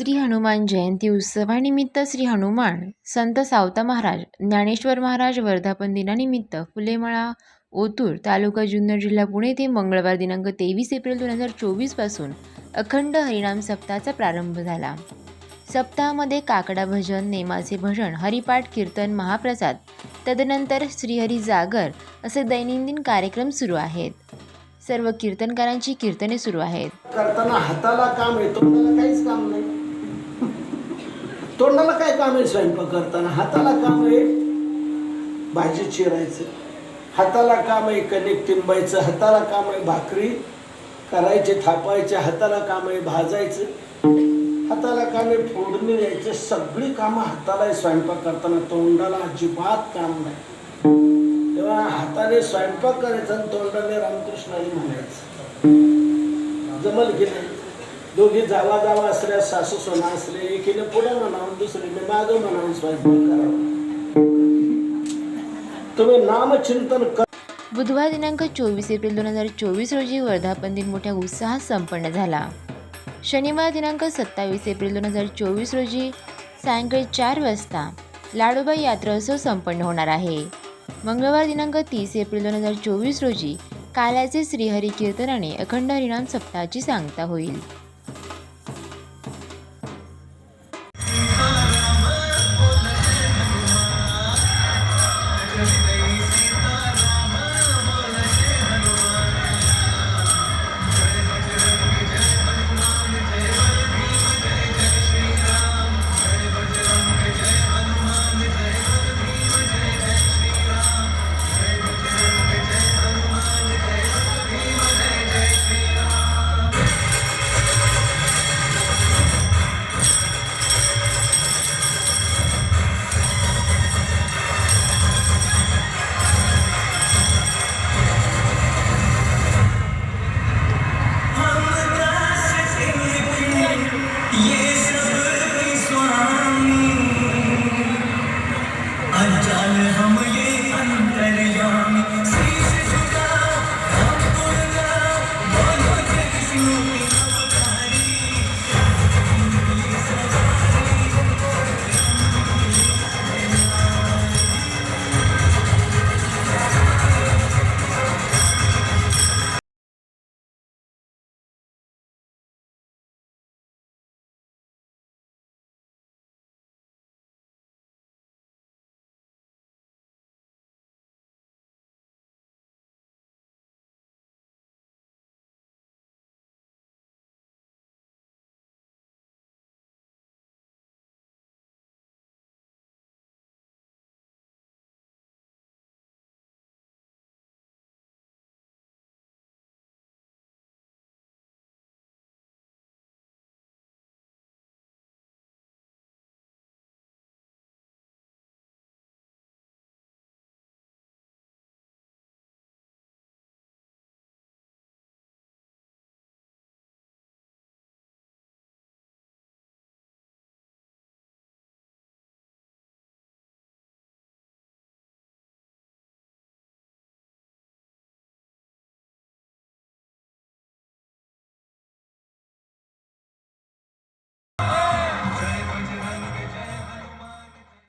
श्री हनुमान जयंती उत्सवानिमित्त श्री हनुमान संत सावता महाराज ज्ञानेश्वर महाराज वर्धापन दिनानिमित्त फुलेमळा ओतूर तालुका जुन्नर जिल्हा पुणे येथे मंगळवार दिनांक तेवीस एप्रिल दोन हजार चोवीसपासून अखंड हरिनाम सप्ताहाचा प्रारंभ झाला. सप्ताहामध्ये काकडा भजन नेमाचे भजन हरिपाठ कीर्तन महाप्रसाद तदनंतर श्रीहरी जागर असे दैनंदिन कार्यक्रम सुरू आहेत. सर्व कीर्तनकारांची कीर्तने सुरू आहेत. करताना हाताला काम येतो काहीच काम तोंडाला काय काम आहे स्वयंपाक करताना? हाताला काम आहे भाजी चिरायचं. हाताला काम आहे कणिक टिंबायचं. हाताला काम आहे भाकरी करायचे थापायचे. हाताला काम आहे भाजायचं. हाताला काम आहे फोडणी द्यायचं. सगळी कामं हाताला आहे स्वयंपाक करताना. तोंडाला अजिबात काम नाही. तेव्हा हाताने स्वयंपाक करायचा आणि तोंडाने रामकृष्णाने म्हणायचं. जमल की नाही? दोघी जावा जावा असल्या सासू सोना असले एकीने पुढे म्हणावून दुसरीने माग म्हणावून स्वयंपाक करावा. तुम्ही नामचिंतन कर बुधवार दिनांक चोवीस एप्रिल दोन हजार चोवीस रोजी वर्धापन दिन मोठ्या उत्साहात संपन्न झाला. शनिवार दिनांक सत्तावीस एप्रिल दोन हजार चोवीस रोजी सायंकाळी चार वाजता लाडोबा यात्रोत्सव संपन्न होणार आहे. मंगळवार दिनांक तीस एप्रिल दोन हजार चोवीस रोजी काल्याचे श्रीहरी कीर्तनाने अखंड हरिनाम सप्ताहाची सांगता होईल.